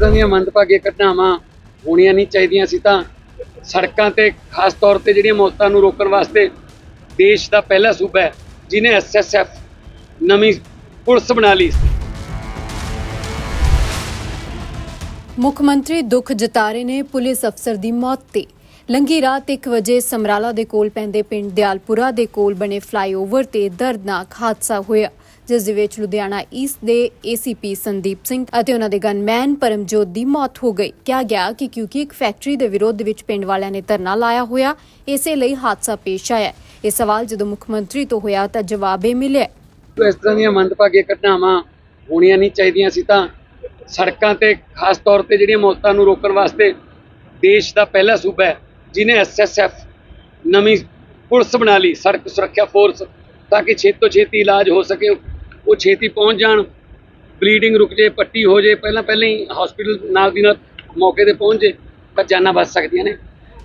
ਤਰ੍ਹਾਂ ਦੀਆਂ ਮੰਦਭਾਗੀਆਂ ਘਟਨਾਵਾਂ ਹੋਣੀਆਂ ਨਹੀਂ ਚਾਹੀਦੀਆਂ ਸੀ ਤਾਂ ਸੜਕਾਂ ਤੇ ਖਾਸ ਤੌਰ ਤੇ ਜਿਹੜੀਆਂ ਮੌਤਾਂ ਨੂੰ ਰੋਕਣ ਵਾਸਤੇ ਦੇਸ਼ ਦਾ ਪਹਿਲਾ ਸੂਬਾ ਹੈ ਜਿਨੇ ਐਸਐਸਐਫ ਨਵੀਂ ਪੁਲਿਸ ਬਣਾ ਲਈ ਮੁੱਖ ਮੰਤਰੀ ਦੁੱਖ ਜਤਾ ਰਹੇ ਨੇ ਪੁਲਿਸ ਅਫਸਰ ਦੀ ਮੌਤ ਤੇ ਲੰਗੀ ਰਾਤ 1 ਵਜੇ ਸਮਰਾਲਾ ਦੇ ਕੋਲ ਪੈਂਦੇ ਪਿੰਡ ਦਿਆਲਪੁਰਾ ਦੇ ਕੋਲ ਬਣੇ ਫਲਾਈਓਵਰ ਤੇ ਦਰਦਨਾਕ ਹਾਦਸਾ ਹੋਇਆ। ਜਿਸ ਦੇ ਵਿੱਚ ਲੁਧਿਆਣਾ ਈਸਟ ਦੇ ਏਸੀਪੀ ਸੰਦੀਪ ਸਿੰਘ ਅਤੇ ਉਹਨਾਂ ਦੇ ਗਨਮੈਨ ਪਰਮਜੋਤ ਦੀ ਮੌਤ ਹੋ ਗਈ। ਕਿਹਾ ਗਿਆ ਕਿ ਕਿਉਂਕਿ ਇੱਕ ਫੈਕਟਰੀ ਦੇ ਵਿਰੋਧ ਵਿੱਚ ਪਿੰਡ ਵਾਲਿਆਂ ਨੇ ਧਰਨਾ ਲਾਇਆ ਹੋਇਆ, ਇਸੇ ਲਈ ਹਾਦਸਾ ਪੇਸ਼ ਆਇਆ ਇਹ ਸਵਾਲ ਜਦੋਂ ਮੁੱਖ ਮੰਤਰੀ ਤੋਂ ਹੋਇਆ ਤਾਂ ਜਵਾਬ ਇਹ ਮਿਲਿਆ ਇਸ ਤਰ੍ਹਾਂ ਦੀਆਂ ਮੰਦਭਾਗੀਆਂ ਘਟਨਾਵਾਂ ਹੋਣੀਆਂ ਨਹੀਂ ਚਾਹੀਦੀਆਂ ਸੀ ਤਾਂ ਸੜਕਾਂ ਤੇ ਖਾਸ ਤੌਰ ਤੇ ਜਿਹੜੀਆਂ ਮੌਤਾਂ ਨੂੰ ਰੋਕਣ ਵਾਸਤੇ ਦੇਸ਼ ਦਾ ਪਹਿਲਾ ਸੂਬਾ ਹੈ, ਜਿਨੇ ਐਸਐਸਐਫ ਨਵੀਂ ਪੁਲਿਸ ਬਣਾ ਲਈ, ਸੜਕ ਸੁਰੱਖਿਆ ਫੋਰਸ ਤਾਂ ਕਿ ਛੇਤੀ ਤੋਂ ਛੇਤੀ ਇਲਾਜ ਹੋ ਸਕੇ। ਉਹ ਛੇਤੀ ਪਹੁੰਚ ਜਾਣ ਬਲੀਡਿੰਗ ਰੁਕ ਜੇ, ਪੱਟੀ ਹੋ ਜੇ, ਪਹਿਲਾਂ ਪਹਿਲਾਂ ਹੀ ਹਸਪੀਟਲ ਨਾਲ ਦੀ ਨਾਲ ਮੌਕੇ ਤੇ ਪਹੁੰਚ ਜੇ, ਤਾਂ ਜਾਨਾਂ ਬਚ ਸਕਦੀਆਂ ਨੇ।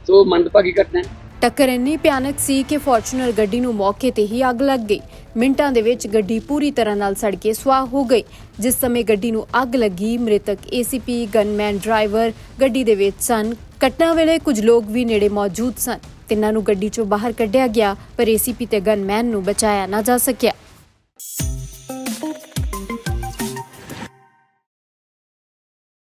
ਸੋ ਮੰਦਭਾਗੀ ਘਟਨਾ ਹੈ। ਟੱਕਰ ਇੰਨੀ ਭਿਆਨਕ ਸੀ ਕਿ ਫੋਰਚੂਨਰ ਗੱਡੀ ਨੂੰ ਮੌਕੇ ਤੇ ਹੀ ਅੱਗ ਲੱਗ ਗਈ। ਮਿੰਟਾਂ ਦੇ ਵਿੱਚ ਗੱਡੀ ਪੂਰੀ ਤਰ੍ਹਾਂ ਨਾਲ ਸੜ ਕੇ ਸੁਆਹ ਹੋ ਗਈ। ਜਿਸ ਸਮੇਂ ਗੱਡੀ ਨੂੰ ਅੱਗ ਲੱਗੀ, ਮ੍ਰਿਤਕ ਏਸੀਪੀ ਗਨਮੈਨ ਡਰਾਈਵਰ ਗੱਡੀ ਦੇ ਵਿੱਚ ਸਨ। ਘਟਨਾ ਵੇਲੇ ਕੁਝ ਲੋਕ ਵੀ ਨੇੜੇ ਮੌਜੂਦ ਸਨ। ਤਿੰਨਾਂ ਨੂੰ ਗੱਡੀ ਚੋਂ ਬਾਹਰ ਕੱਢਿਆ ਗਿਆ, ਪਰ ਏਸੀਪੀ ਤੇ ਗਨਮੈਨ ਨੂੰ ਬਚਾਇਆ ਨਾ ਜਾ ਸਕਿਆ।